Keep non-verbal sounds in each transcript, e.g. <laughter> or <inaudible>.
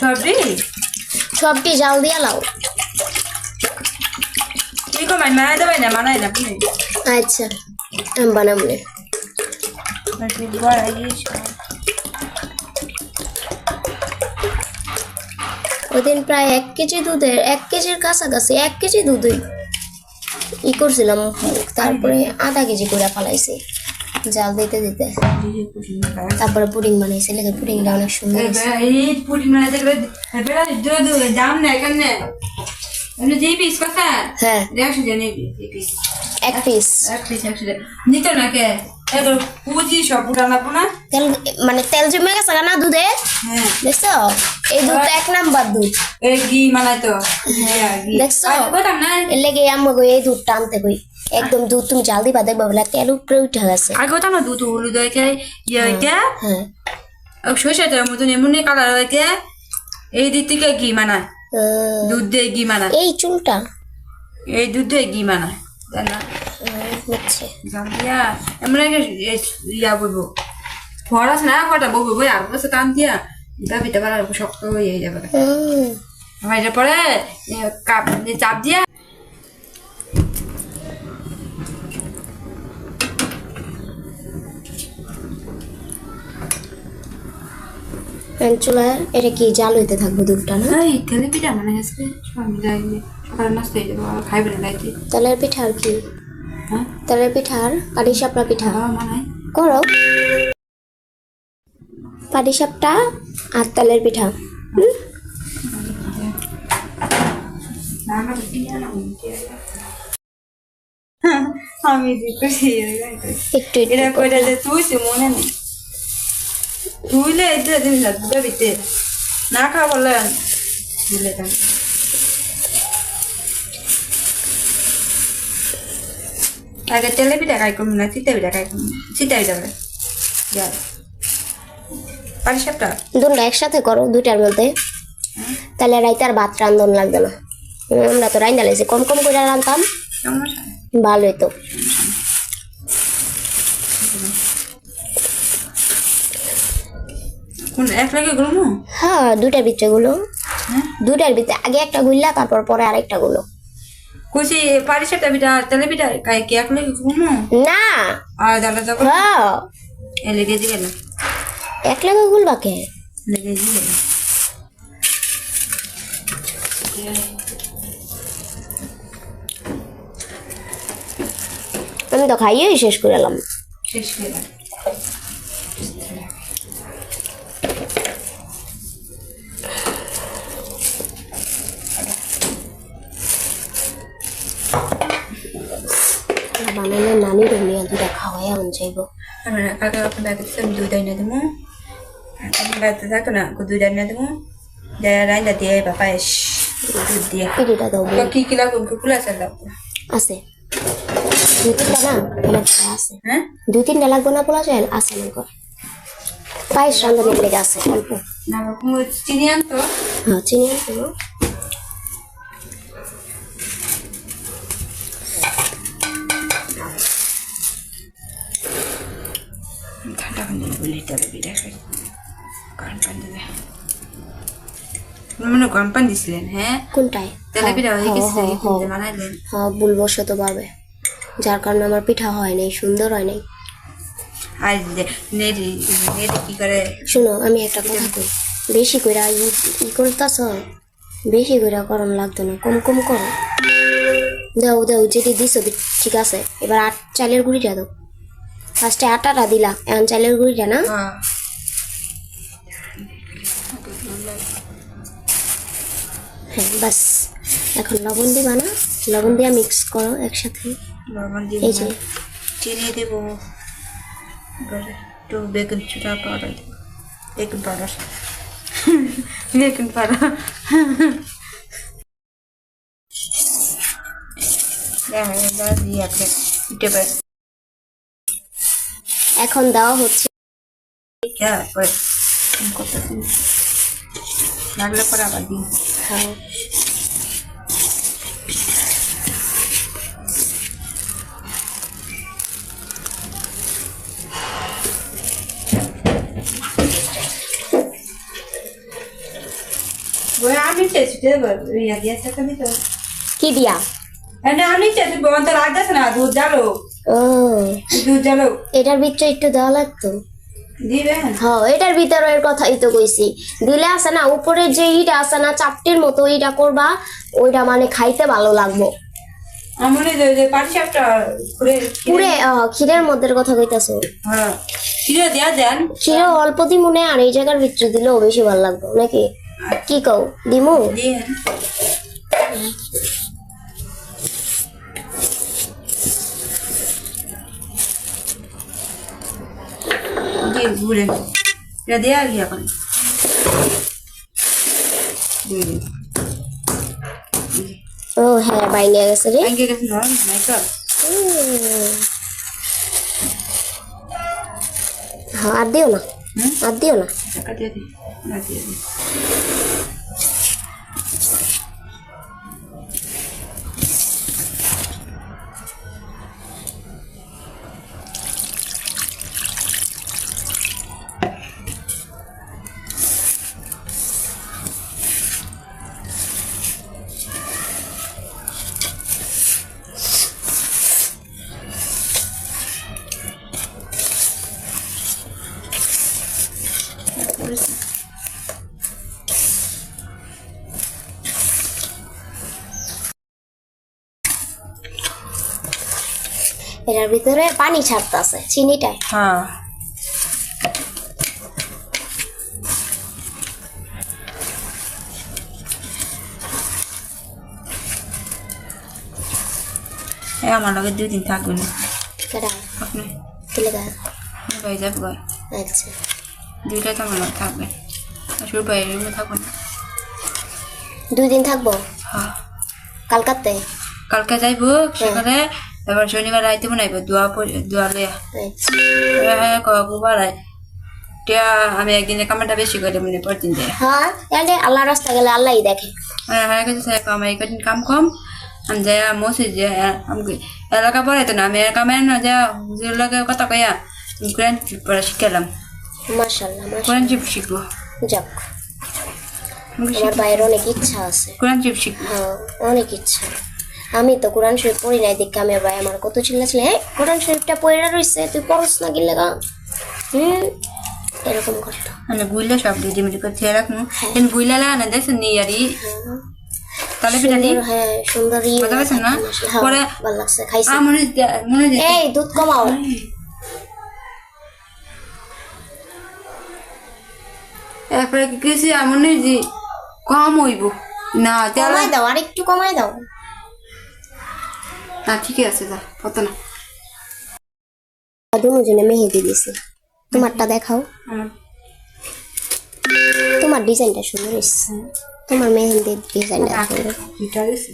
সবজি সবটি জাল দিয়া লাও। কি কো মাই মানাই দেবে না মানাই না আচ্ছা আমি বানাবো না। ওদিন প্রায় এক কেজি দুধের এক কেজির কাছাকাছি এক কেজি দুধই ই করছিলাম। তারপরে আধা কেজি করে ফালাইছি। জাল দিতে দিতে। তারপরে পুডিং বানাইছি লেগে পুডিংটা অনেক সুন্দর মানে হ্যাঁ। এক পিস এক পিস একশো না কে? এগুলো পুজি সব পুরানা পোনা তেল মানে তেল জমে গেছে না দুধে? হ্যাঁ। দেখছ? এই দুধ এক নাম্বার দুধ। তো। হ্যাঁ দেখছ? এর লেগে আমাকে এই দুধ টানতে কই? একদম দুধ তুমি জাল দিবা দেখবা বলে তেল উপরে উঠে গেছে। আর কইতাম না দুধ হলুদ হয়েছে ইয়ে হয়েছে হ্যাঁ সরষেটার মতন এমনি কালার হয়ে হয়েছে এই দিক থেকে ঘি মানায়। দুধ দিয়ে ঘি মানায়। এই চুলটা? এই দুধ দিয়ে ঘি মানায়। না? এমন একটা ইয়া বলব আছে না বলব বই আর দিয়া। দাবিতে শক্ত হয়ে যাবে। পরে কাপ চাপ দিয়া চুলা এটা কি জাল হইতে থাকবে দুধটা না? এই তেলে পিঠা মানে আজকে আমি যাই সকালে নাস্তা হয়ে যাব আর খাইবে না লাইতে তেলের পিঠা আর কি? হ্যাঁ? তেলের পিঠা আর পাটি সাপটা পিঠা মানায় করো। পাটি সাপটা আর তেলের পিঠা। আমি যে একটু এটা কইরা যে তুইছে মনে নেই। তুইলে এটা জিনিস দুটো বিতে না খাওয়া বললে দিলে কেন আগে তেলে পিঠা খাই করব না চিতা পিঠা খাই করব চিতা পিঠা যা পারি সাপটা দুটা একসাথে করো দুইটার মধ্যে তাহলে রাইতে আর ভাত রান্ধন লাগবে না আমরা তো রাইন্দা লাগছে কম কম করে রান্ধতাম সমস্যা নেই। ভালো হইতো কোন এক লাগে করব হ্যাঁ দুইটার ভিতরে গুলো। হ্যাঁ? দুইটার ভিতরে। আগে একটা গুললা তারপর পরে আরেকটা গুলো। কইছি পারি সাপটা পিঠা তেলে পিঠা খাই কি এক লাগে করব না। আর দাদা হ্যাঁ। এ গেল। এক লাগে গুলবা কে? লেগেছি গেল। আমি তো খাইয়েই শেষ করে এলাম। শেষ হয়ে চাইব কাকে আপনার ব্যাগে আমি দুই দাই না দেবো আমি ব্যাগতে থাকো না দুই দাই না দেবো দেয় রাইনা দিয়ে বা পায়েস দুধ দিয়ে পিড়িটা দাও কি কি লাগবে কুকুলা আছে লাগবে আছে দুই তিনটা না বড় আছে হ্যাঁ দুই তিনটা লাগবে না বলা যায় আছে মনে পায়েস রান্ধনের লেগে আছে অল্প না চিনি আনতো হ্যাঁ চিনি আনতে হবে। ঠান্ডা পানি দেবে লিটারে বিটা খাই গরম পানি দেবে মনে গরম পানি দিছিলেন হ্যাঁ কোনটায়? তেলে পিঠা হয়ে হ্যাঁ, গেছে হ্যাঁ, হ্যাঁ। বানাইলেন হ্যাঁ ভুলবশত পারবে যার কারণে আমার পিঠা হয় নাই সুন্দর হয় নাই। আর নেড়ি নেড়ি কি করে? শোনো আমি একটা কথা কই। বেশি করে ই করতেছ? বেশি করে করণ লাগতো না কম কম করো। দাও দাও যেটি দিছো দি- ঠিক আছে। এবার আট চালের গুঁড়িটা দাও। ফার্স্টে আটাটা দিলা এখন চালের গুঁড়িটা না? হ্যাঁ। হ্যাঁ বাস। এখন লবণ দিবা না? লবণ দিয়ে মিক্স করো একসাথে। লবণ দিব এই যে। চিনি দেব। একটু বেকিং সোডা পাউডার দেব। Baking powder. <laughs> Baking powder. <laughs> এখন দেওয়া হচ্ছে। লাগলে পরে আবার দিন হ্যাঁ। কি দিয়া? আমি চেয়েছি বোন তো লাগতেছে না দুধ জ্বালো। ও। দুধ এটার ভিতরে একটু দেওয়া লাগতো। হ্যাঁ এটার ভিতরে কথাই তো কইছি। দিলে আছে না উপরে যে ইটা আছে না চাপটির মতো ইটা করবা ওইটা মানে খাইতে ভালো লাগবো। আমার যে- যে পাটি সাপটা পুরে ক্ষীরের মধ্যে কথা কইতাছে। হ্যাঁ খিরে দেয়া দেন। ক্ষীরে অল্প দি মনে আর এই জায়গার ভিতরে দিলেও বেশি ভালো লাগবে নাকি? কি কও? দিমু? দিয়ে ঘুরে এটা দেয়া গিয়ে এখন? দিয়ে দিন ও হ্যাঁ বাইনে গেছে রে। আগে গেছে নরম নাই তো হ্যাঁ আর দিও না? আর দিও না। টাকা দিয়ে দিই না দিয়ে দিই এটার ভিতরে পানি ছাড়তেছে চিনিটায় হ্যাঁ। আমার লগে দুই দিন থাকবে না। কেডা আপনি? কিলে গা ভাই যাব গা আচ্ছা। দুইটাই তো আমার লগে থাকবে। শুরু বাইরে রুমে থাকব না। দুই দিন থাকব? হ্যাঁ। কালকাতে কালকে যাইবো সেখানে এবার শনিবার রাইতে মনে আইব দোয়া দোয়া লইয়া। আচ্ছা। হ্যাঁ কবার টিয়া আমি একদিনে কামাটা বেশি করে মানে পর দিন দেয়। হ্যাঁ আল্লাহ রাস্তা গেলে আল্লাহই দেখে। হ্যাঁ হ্যাঁ কাছে কাম এই কদিন কাম কম। আমি যাই মসজিদ যে আমাকে এলাকা পড়ে তো না আমি কামে না যা হুজুর লাগে কথা কইয়া কোরআন পড়া শিখালাম মাশাল্লাহ কোরআন চিপ শিখব। যাক। আমার ভাইয়ের অনেক ইচ্ছা আছে। কোরআন চিপ শিখব। হ্যাঁ অনেক ইচ্ছা। আমি তো কোরআন শরীফ পড়ি নাই দেখে আমি ভাই আমার কত চিল্লা ছিল হ্যাঁ কোরআন শরীফটা পড়ে রয়েছে তুই পড়স না গিলে গা? হুম এরকম করতো আমি বুঝলে সব দিদি মিটি করে খেয়ে রাখব কিন্তু বুঝলে লাগা না দেখছেন নি আরি তাহলে হ্যাঁ। সুন্দর মজা পাইছেন না? হ্যাঁ, পরে ভালো লাগছে খাইছি। মনে মনে এই দুধ কমাও। এরপরে কি করেছি এমন যে কম হইব। না তেল কমাই দাও আর একটু কমাই দাও। না ঠিক আছে যা কত না। দুজনে মেহেদি দিছে তোমারটা দেখাও। তোমার ডিজাইনটা সুন্দর এসছে। তোমার মেহেন্দির ডিজাইনটা সুন্দর। পিঠা দিছে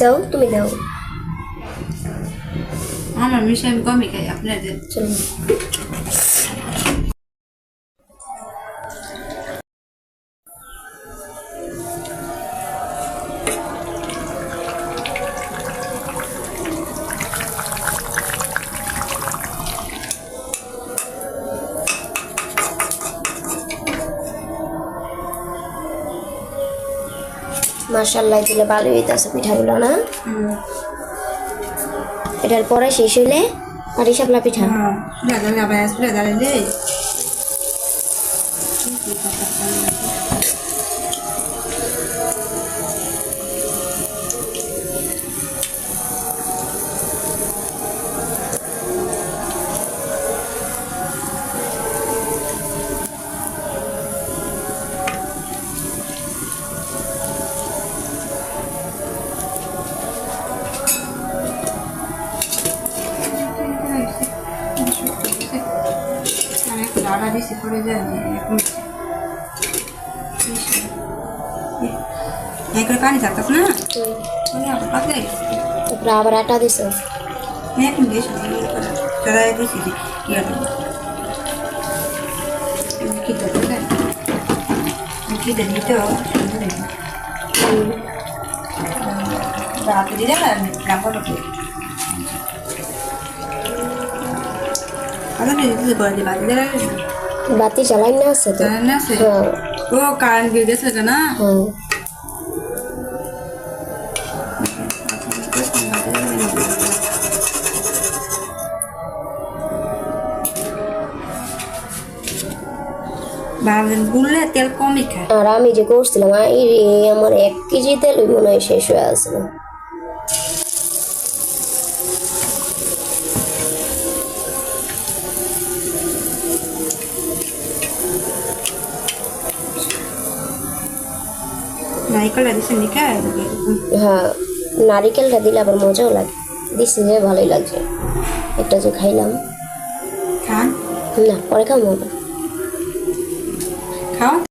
দাও তুমি দাও। আমার মিষ্টি আমি কমই খাই আপনাদের। চলো মার্শাল্লাহ দিলে ভালো হইতেছে পিঠাগুলো না? এটার পরে শেষ হইলে পাটি সাপলা পিঠা। হ্যাঁ দাদা আবার আসলে দাদা রে টাকা বেশি পড়ে যায় এরকম এই করে পানি থাকতাস না ওই আবার পাতলা হয়ে গেছে। তারপরে আবার আটা দিছ এখন বেশি চড়াই বেশি ইয়ে খিদে দিলে খিদে দিতেও সুন্দর রাতে দিলে বাতি জ্বালাই না আছে তো। না হ্যাঁ। ও কারেন্ট গিয়ে গেছে না হ্যাঁ। আর আমি যে করছিলাম এই আমার এক কেজি তেল মনে হয় শেষ হয়ে আসলো। নারিকেলটা হ্যাঁ নারিকেলটা দিলে আবার মজাও লাগে। দিছি যে ভালোই লাগছে। একটা যে খাইলাম। খান। না পরে খাব।